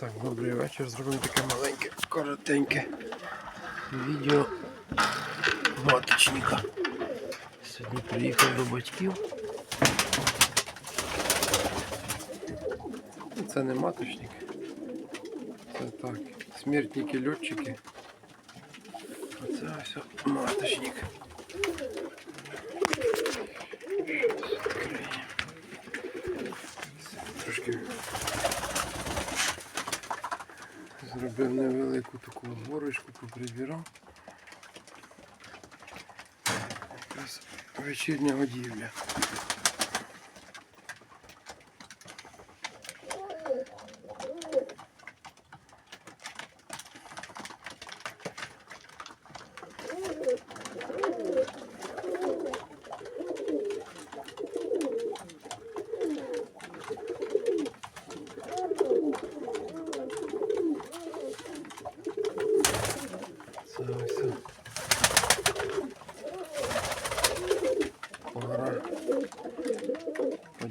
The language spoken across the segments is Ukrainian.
Так, добрий вечір. Зробимо таке маленьке, коротеньке відео маточника. Сьогодні приїхав до батьків. Це не маточник. Це так. Смертники льотчики. Оце ось маточник. Трошки Зробив невелику таку горочку, поприбирав. Якраз вечірня годівля.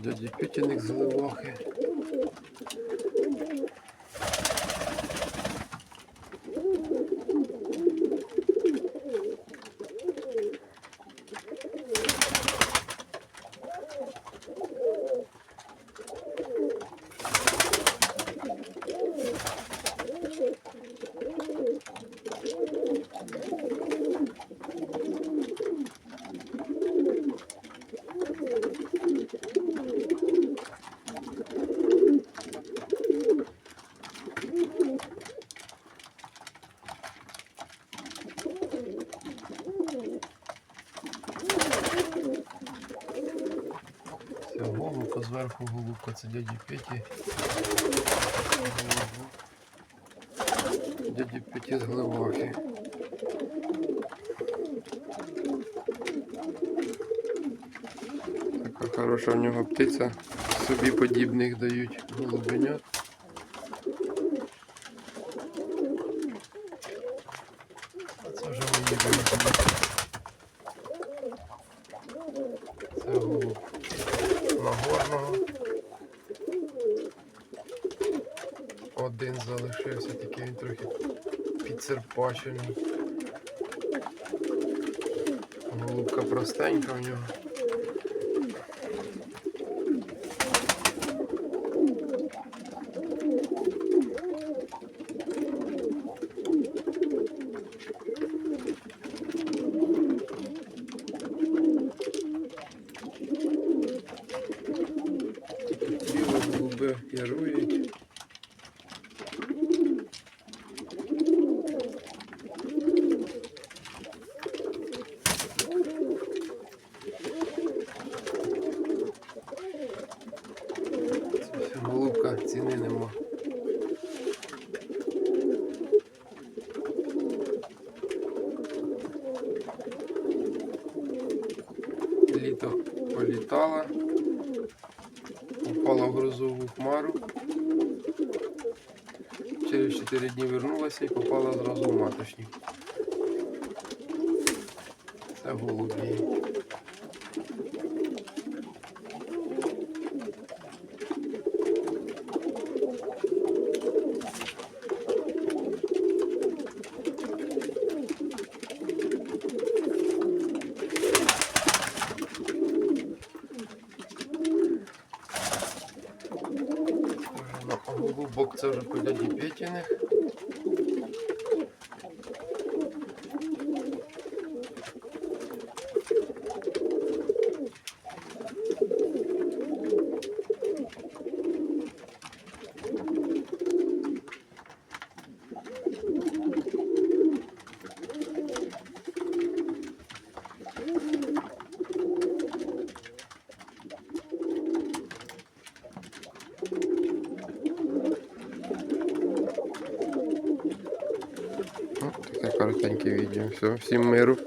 Дяді Петіник з Ливохи. Голубка, зверху голубка, це дяді Петі. Дяді Петі з Гливохи. Така хороша в нього птиця. Собі подібних дають голубенят. А це вже мої голубі. Один залишився, тільки він трохи підсерпачений. Голубка простенька в нього. Голуби ярують. Це все голубка, ціни нема. Літо політало, попала в грозову хмару. Через 4 дні вернулася і попала зразу в маточник. Це голубі. Ну, Голубок це вже по дяді Петіних. Ну, таке коротеньке відео. Все, всім миру.